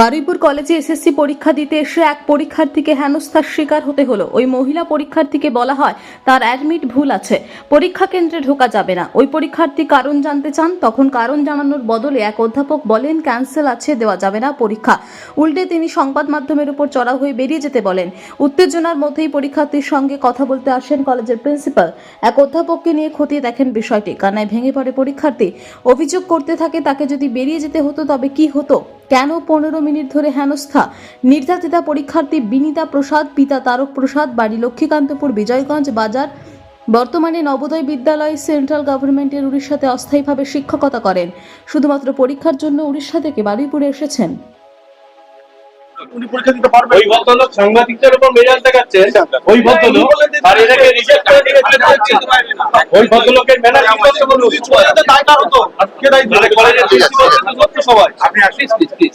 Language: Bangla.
বারুইপুর কলেজে এসএসসি পরীক্ষা দিতে এসে এক পরীক্ষার্থীকে হেনস্থার শিকার হতে হলো। ওই মহিলা পরীক্ষার্থীকে বলা হয়, তার অ্যাডমিট ভুল আছে। পরীক্ষা কেন্দ্রে ঢোকা যাবে না। ওই পরীক্ষার্থী কারণ জানতে চান, তখন কারণ জানানোর বদলে এক অধ্যাপক বলেন, ক্যান্সেল আছে, দেওয়া যাবে না পরীক্ষা। উল্টে তিনি সংবাদ মাধ্যমের উপর চড়া হয়ে বেরিয়ে যেতে বলেন। উত্তেজনার মধ্যেই পরীক্ষার্থীর সঙ্গে কথা বলতে আসেন কলেজের প্রিন্সিপাল। এক অধ্যাপককে নিয়ে খতিয়ে দেখেন বিষয়টি। কান্নায় ভেঙে পড়ে পরীক্ষার্থী। অভিযোগ করতে থাকে, তাকে যদি বেরিয়ে যেতে হতো তবে কি হতো? কেন পনেরো মিনিট ধরে হেনস্থা? নির্যাতিতা পরীক্ষার্থী বিনীতা প্রসাদ, পিতা তারক প্রসাদ, বাড়ি লক্ষ্মীকান্তপুর, বিজয়গঞ্জ বাজার। বর্তমানে নবোদয় বিদ্যালয় সেন্ট্রাল গভর্নমেন্টের উড়িষ্যাতে অস্থায়ীভাবে শিক্ষকতা করেন। শুধুমাত্র পরীক্ষার জন্য উড়িষ্যা থেকে বারুইপুরে এসেছেন। উনি পরীক্ষা দিতে পারবেন। ওই ভদ্রলোক সাংবাদিকদের উপর মেজাজ দেখাচ্ছেন ওই ভদ্রলোক আর এটাকে রিজেক্ট করে দিয়েছেন। ওই ভদ্রলোকের ম্যানার কি করতে বলুন। কিছু চলে যেত তাই কার হতো আজকে মানে কলেজের। সবাই। আপনি আসিস প্লিজ